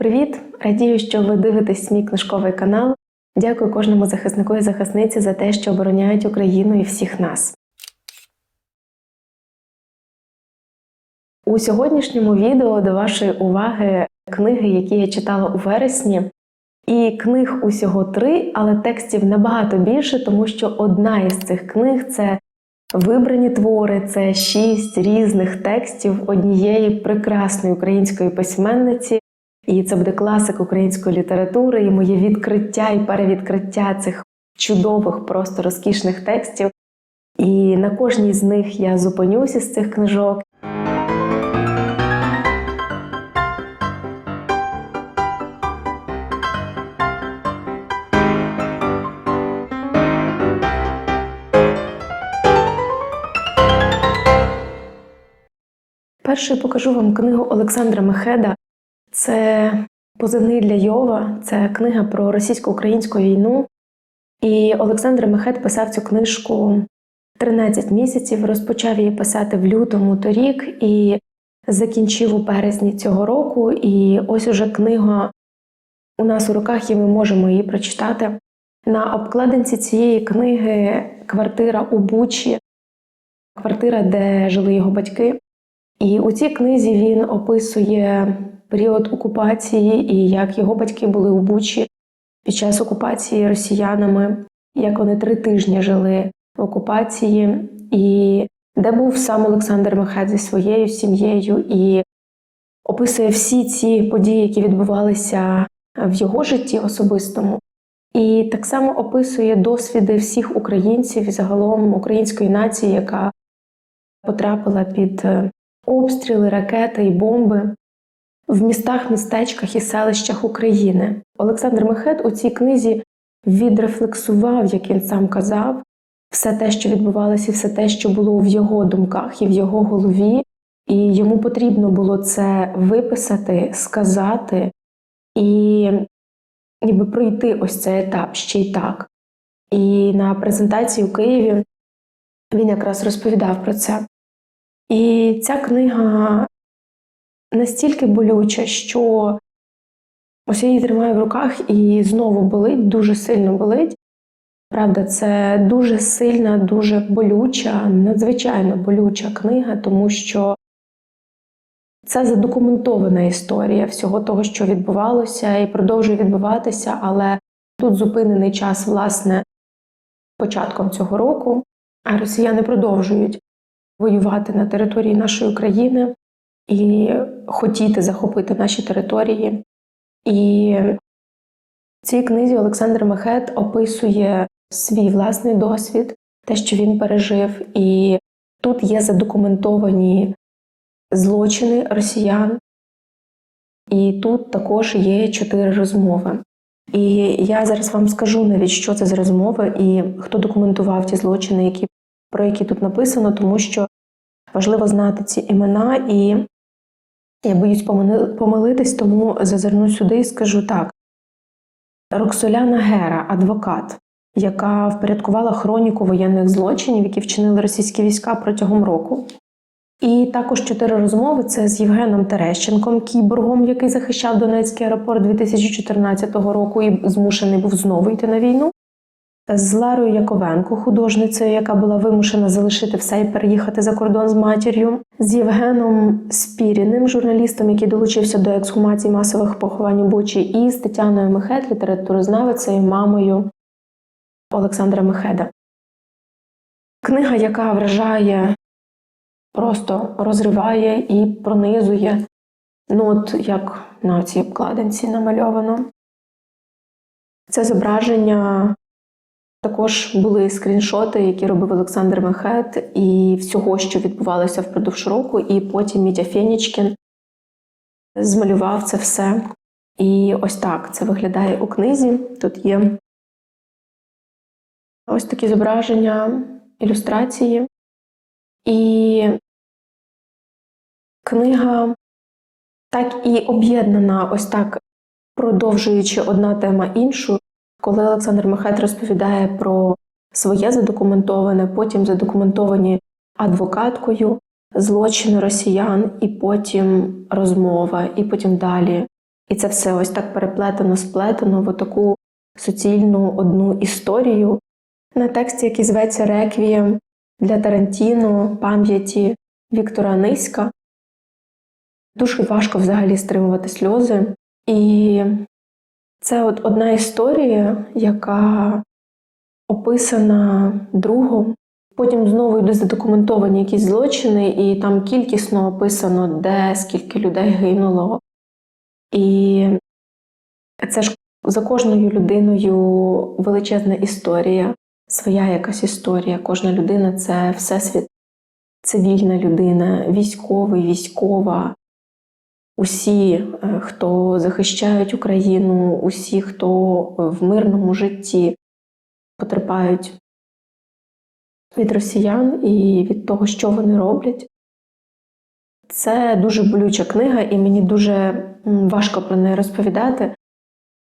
Привіт! Радію, що ви дивитесь мій книжковий канал. Дякую кожному захиснику і захисниці за те, що обороняють Україну і всіх нас. У сьогоднішньому відео до вашої уваги книги, які я читала у вересні. І книг усього три, але текстів набагато більше, тому що одна із цих книг це вибрані твори, це шість різних текстів однієї прекрасної української письменниці. І це буде класик української літератури, і моє відкриття і перевідкриття цих чудових, просто розкішних текстів. І на кожній з них я зупинюся з цих книжок. Першою покажу вам книгу Олександра Мехеда. Це позивний для Йова, це книга про російсько-українську війну. І Олександр Мехед писав цю книжку 13 місяців, розпочав її писати в лютому торік і закінчив у березні цього року. І ось уже книга у нас у руках, і ми можемо її прочитати. На обкладинці цієї книги квартира у Бучі, квартира, де жили його батьки. І у цій книзі він описує період окупації і як його батьки були у Бучі під час окупації росіянами, як вони три тижні жили в окупації, і де був сам Олександр Мехет зі своєю сім'єю, і описує всі ці події, які відбувалися в його житті особистому. І так само описує досвіди всіх українців і загалом української нації, яка потрапила під обстріли, ракети і бомби в містах, містечках і селищах України. Олександр Мехет у цій книзі відрефлексував, як він сам казав, все те, що відбувалося, і все те, що було в його думках і в його голові, і йому потрібно було це виписати, сказати і ніби пройти ось цей етап ще й так. І на презентації у Києві він якраз розповідав про це. І ця книга настільки болюча, що ось я її тримаю в руках і знову болить, дуже сильно болить. Правда, це дуже сильна, дуже болюча, надзвичайно болюча книга, тому що це задокументована історія всього того, що відбувалося, і продовжує відбуватися, але тут зупинений час, власне, початком цього року, а росіяни продовжують воювати на території нашої країни і хотіти захопити наші території. І в цій книзі Олександр Мехет описує свій власний досвід, те, що він пережив, і тут є задокументовані злочини росіян, і тут також є чотири розмови. І я зараз вам скажу навіть, що це за розмови і хто документував ті злочини, які, про які тут написано, тому що важливо знати ці імена, і я боюсь помилитись, тому зазирну сюди і скажу так: Роксоляна Гера, адвокат, яка впорядкувала хроніку воєнних злочинів, які вчинили російські війська протягом року. І також чотири розмови це з Євгеном Терещенком, кіборгом, який захищав Донецький аеропорт 2014 року і змушений був знову йти на війну. З Ларою Яковенко, художницею, яка була вимушена залишити все і переїхати за кордон з матір'ю, з Євгеном Спіріним, журналістом, який долучився до ексгумації масових поховань у Бучі, і з Тетяною Мехет, літературознавицею, мамою Олександра Мехеда. Книга, яка вражає, просто розриває і пронизує. Ну, от як на цій обкладинці намальовано. Це зображення. Також були скріншоти, які робив Олександр Мехет, і всього, що відбувалося впродовж року, і потім Мітя Фенічкін змалював це все. І ось так це виглядає у книзі. Тут є ось такі зображення, ілюстрації. І книга так і об'єднана, ось так, продовжуючи одна тема іншу. Коли Олександр Мехет розповідає про своє задокументоване, потім задокументовані адвокаткою злочини росіян, і потім розмова, і потім далі І це все ось так переплетено, сплетено в таку суцільну одну історію на тексті, який зветься Реквієм для Тарантіно пам'яті Віктора Ниська. Дуже важко взагалі стримувати сльози. І це от одна історія, яка описана другом. Потім знову йдуть задокументовані якісь злочини, і там кількісно описано, де скільки людей гинуло. І це ж за кожною людиною величезна історія, своя якась історія. Кожна людина це всесвіт, цивільна людина, військовий, військова. Усі, е, хто захищають Україну, усі, хто в мирному житті потерпають від росіян і від того, що вони роблять. Це дуже болюча книга, і мені дуже важко про неї розповідати.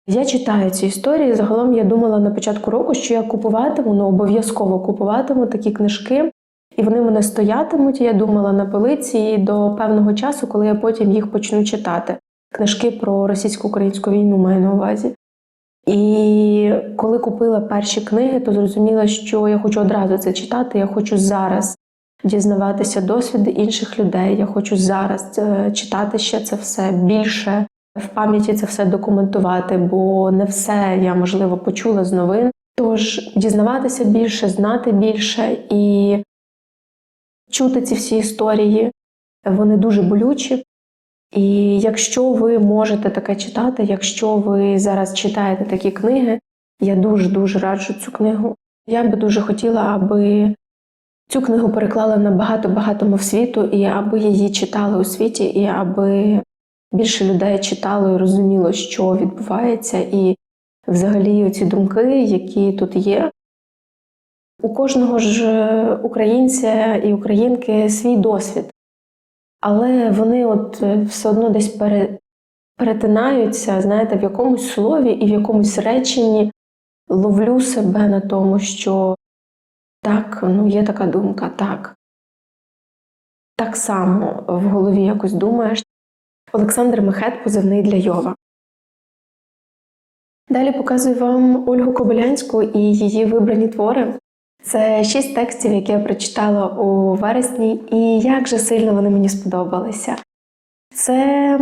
Я читаю ці історії. Загалом я думала на початку року, що я купуватиму, ну обов'язково купуватиму такі книжки, і вони мене стоятимуть. Я думала на полиці до певного часу, коли я потім їх почну читати. Книжки про російсько-українську війну маю на увазі. І коли купила перші книги, то зрозуміла, що я хочу одразу це читати. Я хочу зараз дізнаватися досвіди інших людей. Я хочу зараз е, читати ще це все більше в пам'яті це все документувати, бо не все я можливо почула з новин. Тож дізнаватися більше, знати більше і чути ці всі історії, вони дуже болючі. І якщо ви можете таке читати, якщо ви зараз читаєте такі книги, я дуже-дуже раджу цю книгу. Я би дуже хотіла, аби цю книгу переклали на багато-багато мов світу, і аби її читали у світі, і аби більше людей читало і розуміло, що відбувається, і взагалі ці думки, які тут є. У кожного ж українця і українки свій досвід але вони от е, все одно десь пере, перетинаються, знаєте, в якомусь слові і в якомусь реченні ловлю себе на тому, що так, ну є така думка, так. Так само в голові якось думаєш. Олександр Мехет позивний для Йова. Далі показую вам Ольгу Кобилянську і її вибрані твори. Це шість текстів, які я прочитала у вересні, і як же сильно вони мені сподобалися. Це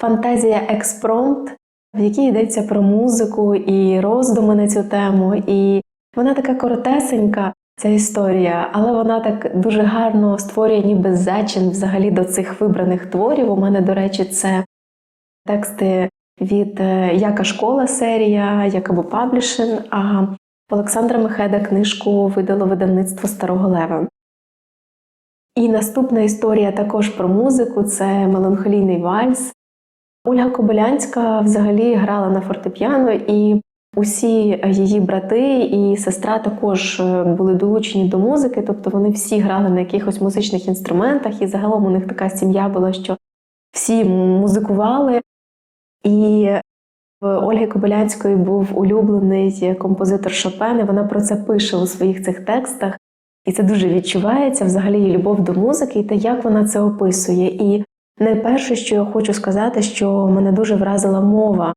фантазія експромт, в якій йдеться про музику і роздуми на цю тему. І вона така коротесенька, ця історія, але вона так дуже гарно створює ніби зачин взагалі до цих вибраних творів. У мене, до речі, це тексти від е, Яка школа серія, Якабу Паблішин. А Олександра Мехеда книжку видало видавництво Старого Лева. І наступна історія також про музику це меланхолійний вальс. Ольга Кобилянська взагалі грала на фортепіано, і усі її брати і сестра також були долучені до музики, тобто вони всі грали на якихось музичних інструментах, і загалом у них така сім'я була, що всі музикували. І Ольги Кобилянської був улюблений композитор Шопен, і Вона про це пише у своїх цих текстах, і це дуже відчувається взагалі її любов до музики, і те, як вона це описує. І найперше, що я хочу сказати, що мене дуже вразила мова,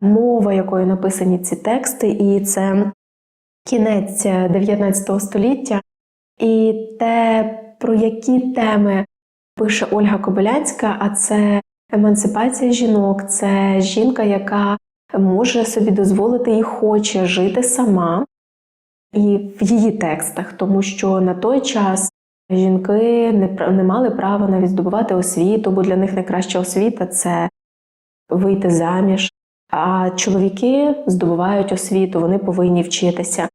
мова, якою написані ці тексти, і це кінець 19 століття, і те, про які теми пише Ольга Кобилянська, а це Емансипація жінок це жінка, яка може собі дозволити і хоче жити сама і в її текстах, тому що на той час жінки не мали права навіть здобувати освіту, бо для них найкраща освіта це вийти заміж. А чоловіки здобувають освіту, вони повинні вчитися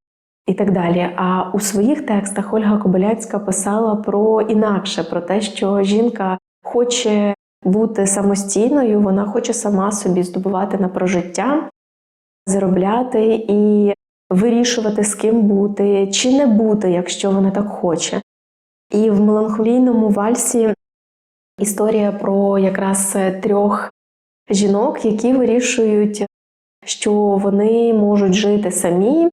і так далі. А у своїх текстах Ольга Кобилянська писала про інакше, про те, що жінка хоче бути самостійною, вона хоче сама собі здобувати на прожиття, заробляти і вирішувати, з ким бути, чи не бути, якщо вона так хоче. І в меланхолійному вальсі історія про якраз трьох жінок, які вирішують, що вони можуть жити самі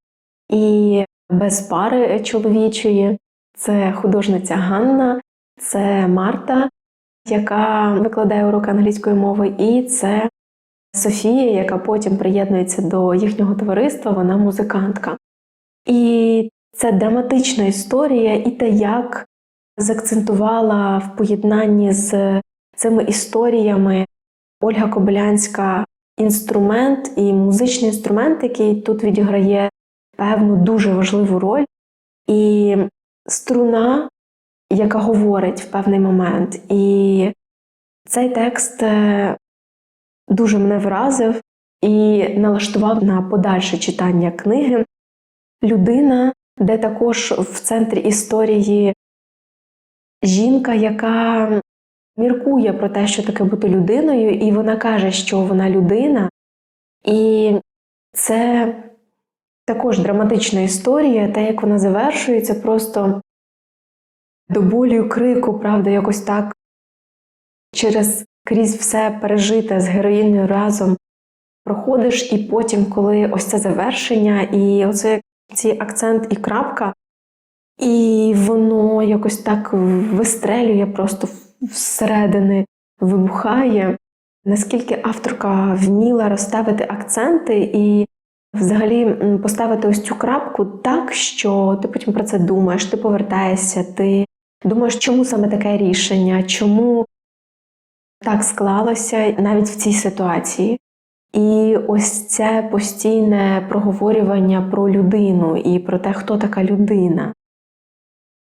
і без пари чоловічої. Це художниця Ганна, це Марта яка викладає уроки англійської мови, і це Софія, яка потім приєднується до їхнього товариства, вона музикантка. І це драматична історія, і те, як закцентувала в поєднанні з цими історіями Ольга Кобилянська інструмент і музичний інструмент, який тут відіграє певну дуже важливу роль, і струна, яка говорить в певний момент. І цей текст е, дуже мене вразив і налаштував на подальше читання книги. Людина, де також в центрі історії жінка, яка міркує про те, що таке бути людиною, і вона каже, що вона людина. І це також драматична історія, те, як вона завершується, просто до болю крику, правда, якось так через крізь все пережите з героїною разом проходиш, і потім, коли ось це завершення, і оце ці акцент і крапка, і воно якось так вистрелює просто всередини, вибухає. Наскільки авторка вміла розставити акценти і взагалі поставити ось цю крапку так, що ти потім про це думаєш, ти повертаєшся, ти думаєш, чому саме таке рішення, чому так склалося навіть в цій ситуації. І ось це постійне проговорювання про людину і про те, хто така людина.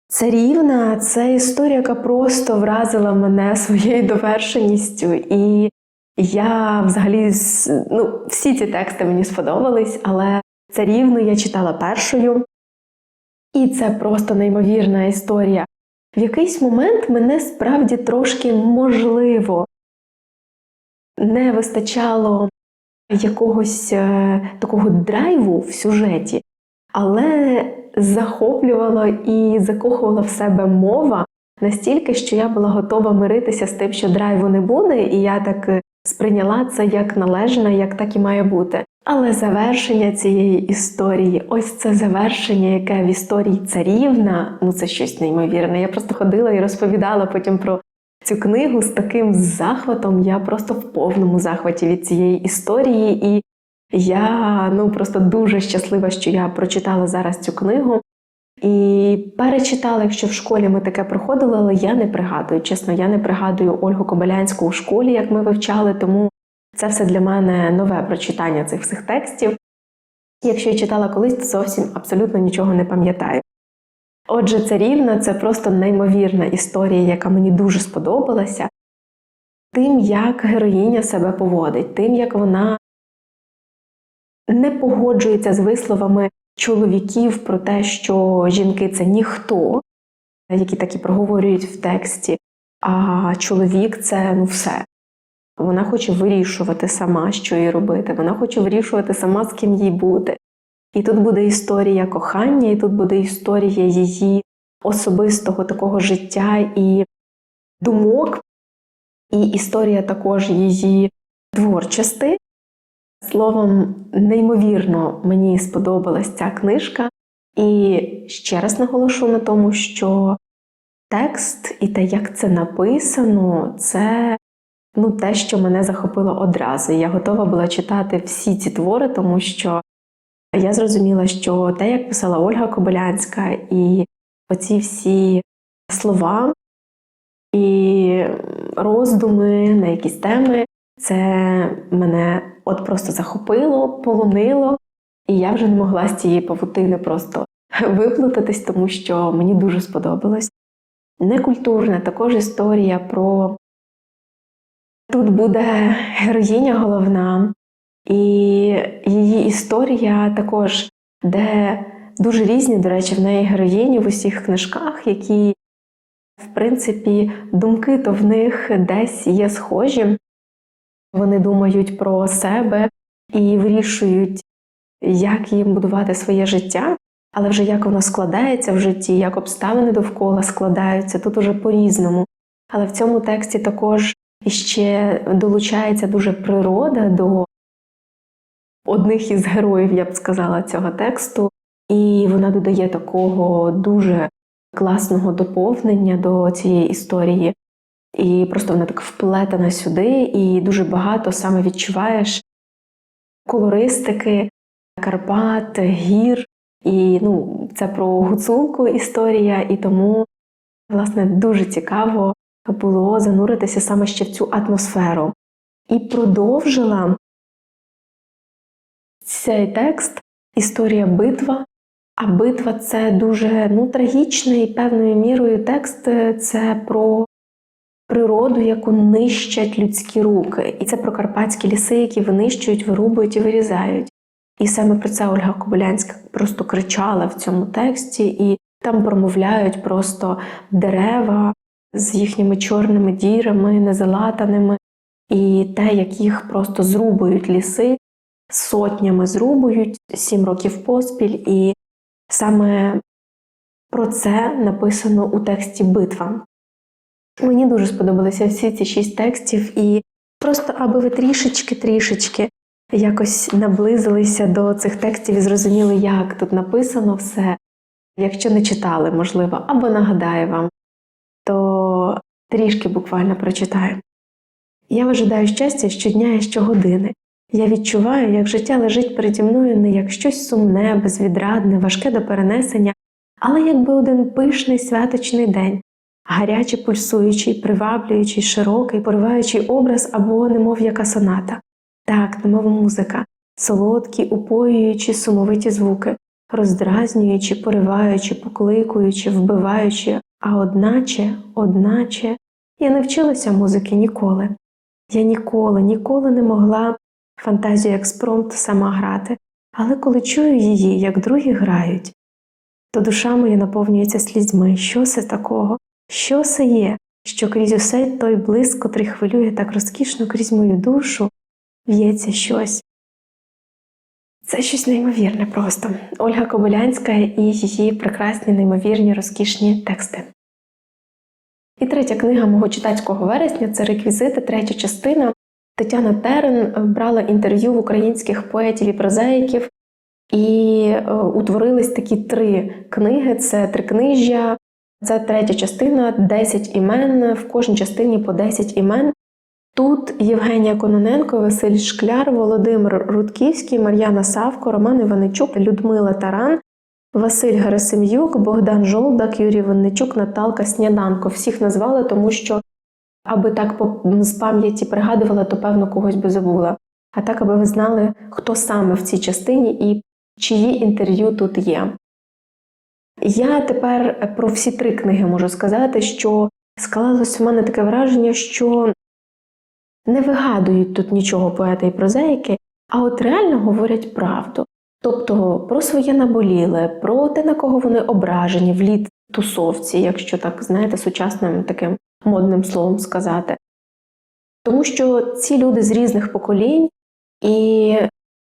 Царівна це історія, яка просто вразила мене своєю довершеністю. І я взагалі ну, всі ці тексти мені сподобались, але царівну я читала першою. І це просто неймовірна історія. В якийсь момент мене справді трошки можливо не вистачало якогось е, такого драйву в сюжеті, але захоплювала і закохувала в себе мова настільки, що я була готова миритися з тим, що драйву не буде, і я так е, сприйняла це як належне, як так і має бути. Але завершення цієї історії, ось це завершення, яке в історії царівна, ну це щось неймовірне. Я просто ходила і розповідала потім про цю книгу з таким захватом. Я просто в повному захваті від цієї історії, і я ну просто дуже щаслива, що я прочитала зараз цю книгу. І перечитала, якщо в школі ми таке проходили, але я не пригадую. Чесно, я не пригадую Ольгу Кобилянську у школі, як ми вивчали, тому це все для мене нове прочитання цих всіх текстів. Якщо я читала колись, то зовсім абсолютно нічого не пам'ятаю. Отже, царівна це просто неймовірна історія, яка мені дуже сподобалася, тим, як героїня себе поводить, тим, як вона не погоджується з висловами чоловіків про те, що жінки це ніхто, які такі проговорюють в тексті, а чоловік це ну все. Вона хоче вирішувати сама, що їй робити. Вона хоче вирішувати сама, з ким їй бути. І тут буде історія кохання, і тут буде історія її особистого такого життя і думок, і історія також її творчості. Словом, неймовірно мені сподобалась ця книжка, і ще раз наголошу на тому, що текст і те, як це написано, це ну, те, що мене захопило одразу. Я готова була читати всі ці твори, тому що я зрозуміла, що те, як писала Ольга Кобилянська, і оці всі слова і роздуми на якісь теми, це мене от просто захопило, полонило, і я вже не могла з цієї павутини просто виплутатись, тому що мені дуже сподобалось. Некультурна також історія про тут буде героїня головна, і її історія також, де дуже різні, до речі, в неї героїні в усіх книжках, які, в принципі, думки то в них десь є схожі. Вони думають про себе і вирішують, як їм будувати своє життя, але вже як воно складається в житті, як обставини довкола складаються, тут уже по-різному. Але в цьому тексті також іще долучається дуже природа до одних із героїв, я б сказала, цього тексту, і вона додає такого дуже класного доповнення до цієї історії. і просто вона так вплетена сюди, і дуже багато саме відчуваєш колористики, Карпат, гір. І ну, це про гуцулку історія, і тому, власне, дуже цікаво було зануритися саме ще в цю атмосферу. І продовжила цей текст Історія битва. А битва це дуже ну, трагічний певною мірою текст це про природу, яку нищать людські руки. І це про карпатські ліси, які винищують, вирубують і вирізають. І саме про це Ольга Кобилянська просто кричала в цьому тексті, і там промовляють просто дерева з їхніми чорними дірами, незалатаними, і те, як їх просто зрубують ліси, сотнями зрубують сім років поспіль, і саме про це написано у тексті Битва. Мені дуже сподобалися всі ці шість текстів, і просто аби ви трішечки-трішечки якось наблизилися до цих текстів і зрозуміли, як тут написано все. Якщо не читали, можливо, або нагадаю вам, то трішки буквально прочитаю. Я вижидаю щастя щодня і щогодини. Я відчуваю, як життя лежить переді мною не як щось сумне, безвідрадне, важке до перенесення, але якби один пишний святочний день, гарячий пульсуючий, приваблюючий, широкий, пориваючий образ або немов яка соната. Так, немов музика, солодкі, упоюючі, сумовиті звуки, роздразнюючи, пориваючи, покликуючи, вбиваючи, а одначе, одначе, я не вчилася музики ніколи. Я ніколи, ніколи не могла фантазію експромт сама грати, але коли чую її, як другі грають, то душа моя наповнюється слізьми. Що це такого? Що це є, що крізь усе той блиск, котрий хвилює так розкішно крізь мою душу, в'ється щось. Це щось неймовірне просто. Ольга Кобилянська і її прекрасні, неймовірні, розкішні тексти. І третя книга мого читацького вересня це реквізити, третя частина. Тетяна Терен брала інтерв'ю в українських поетів і прозаїків, і е, утворились такі три книги: це трикнижжя, це третя частина, 10 імен, в кожній частині по 10 імен. Тут Євгенія Кононенко, Василь Шкляр, Володимир Рудківський, Мар'яна Савко, Роман Іваничук, Людмила Таран, Василь Герасим'юк, Богдан Жолдак, Юрій Винничук, Наталка Сніданко. Всіх назвали, тому що, аби так з пам'яті пригадувала, то певно когось би забула. А так, аби ви знали, хто саме в цій частині і чиї інтерв'ю тут є. Я тепер про всі три книги можу сказати, що склалось в мене таке враження, що не вигадують тут нічого поети і прозаїки, а от реально говорять правду. Тобто про своє наболіле, про те, на кого вони ображені в літ тусовці, якщо так знаєте, сучасним таким модним словом сказати. Тому що ці люди з різних поколінь, і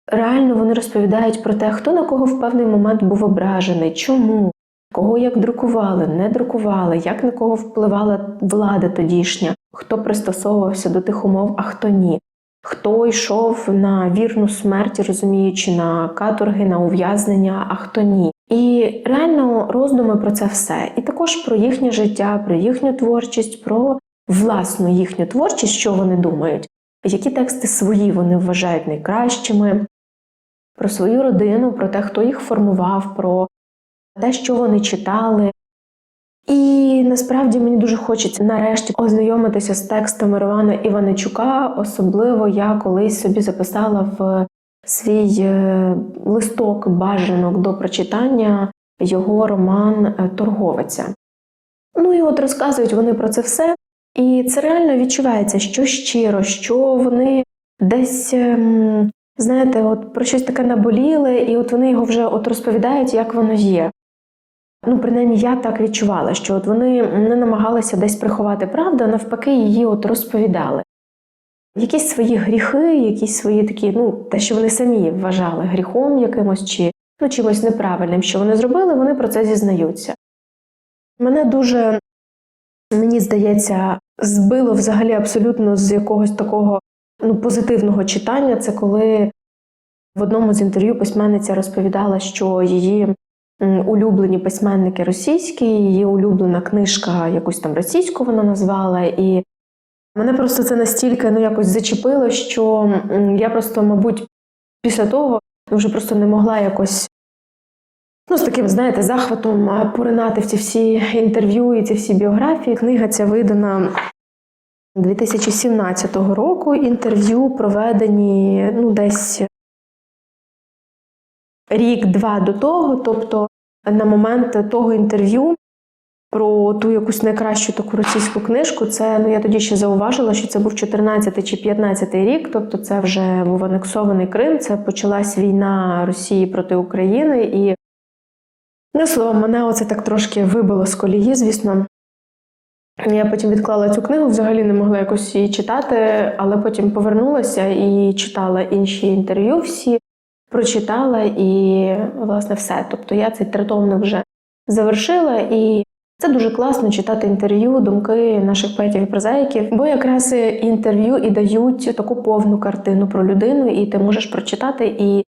реально вони розповідають про те, хто на кого в певний момент був ображений, чому, кого як друкували, не друкували, як на кого впливала влада тодішня, хто пристосовувався до тих умов, а хто ні, хто йшов на вірну смерть, розуміючи на каторги, на ув'язнення, а хто ні. І реально роздуми про це все. І також про їхнє життя, про їхню творчість, про власну їхню творчість, що вони думають, які тексти свої вони вважають найкращими, про свою родину, про те, хто їх формував, про те, що вони читали. І насправді мені дуже хочеться нарешті ознайомитися з текстами Романа Іваничука. Особливо я колись собі записала в свій е, листок бажанок до прочитання його роман е, Торговиця. Ну і от розказують вони про це все. І це реально відчувається, що щиро, що вони десь, ем, знаєте, от про щось таке наболіли, і от вони його вже от розповідають, як воно є. Ну, принаймні, я так відчувала, що от вони не намагалися десь приховати правду, а навпаки, її от розповідали. Якісь свої гріхи, якісь свої такі, ну, те, що вони самі вважали гріхом якимось чи ну, чимось неправильним, що вони зробили, вони про це зізнаються. Мене дуже, мені здається, збило взагалі абсолютно з якогось такого ну, позитивного читання. Це коли в одному з інтерв'ю письменниця розповідала, що її улюблені письменники російські, її улюблена книжка, якусь там російську вона назвала. І мене просто це настільки ну, якось зачепило, що я просто, мабуть, після того вже просто не могла якось. Ну, з таким, знаєте, захватом поринати в ці всі інтерв'ю і ці всі біографії. Книга ця видана 2017 року. Інтерв'ю проведені ну, десь рік-два до того. Тобто, на момент того інтерв'ю про ту якусь найкращу таку російську книжку, це ну я тоді ще зауважила, що це був 14 чи 15 рік, тобто це вже був анексований Крим, це почалась війна Росії проти України, і ну, словом, мене оце так трошки вибило з колії, звісно. Я потім відклала цю книгу, взагалі не могла якось її читати, але потім повернулася і читала інші інтерв'ю всі, прочитала і, власне, все. Тобто я цей тритомник вже завершила, і це дуже класно читати інтерв'ю, думки наших поетів і прозаїків, бо якраз інтерв'ю і дають таку повну картину про людину, і ти можеш прочитати і.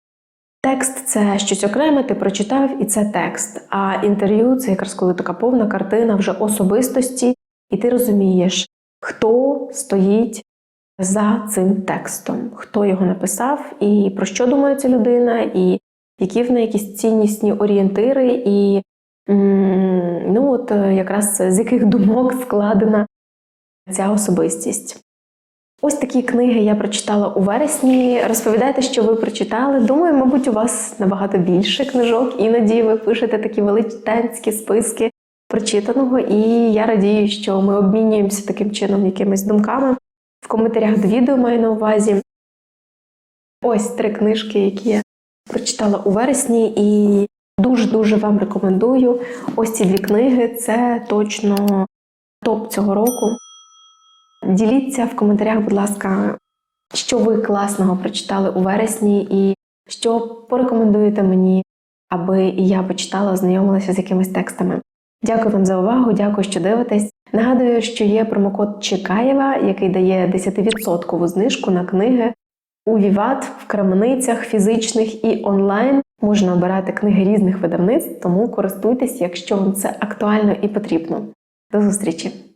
Текст це щось окреме, ти прочитав, і це текст. А інтерв'ю це якраз коли така повна картина вже особистості, і ти розумієш, хто стоїть за цим текстом, хто його написав, і про що думає ця людина, і які в неї якісь ціннісні орієнтири, і ну от е, якраз з яких думок складена ця особистість. Ось такі книги я прочитала у вересні. Розповідайте, що ви прочитали. Думаю, мабуть, у вас набагато більше книжок. Іноді ви пишете такі величезні списки прочитаного, і я радію, що ми обмінюємося таким чином якимись думками. В коментарях до відео маю на увазі. Ось три книжки, які я прочитала у вересні, і дуже-дуже вам рекомендую. Ось ці дві книги це точно топ цього року. Діліться в коментарях, будь ласка, що ви класного прочитали у вересні, і що порекомендуєте мені, аби я почитала, ознайомилася з якимись текстами. Дякую вам за увагу, дякую, що дивитесь. Нагадую, що є промокод Чекаєва, який дає 10% знижку на книги у Віват, в крамницях фізичних і онлайн. Можна обирати книги різних видавництв, тому користуйтесь, якщо вам це актуально і потрібно. До зустрічі!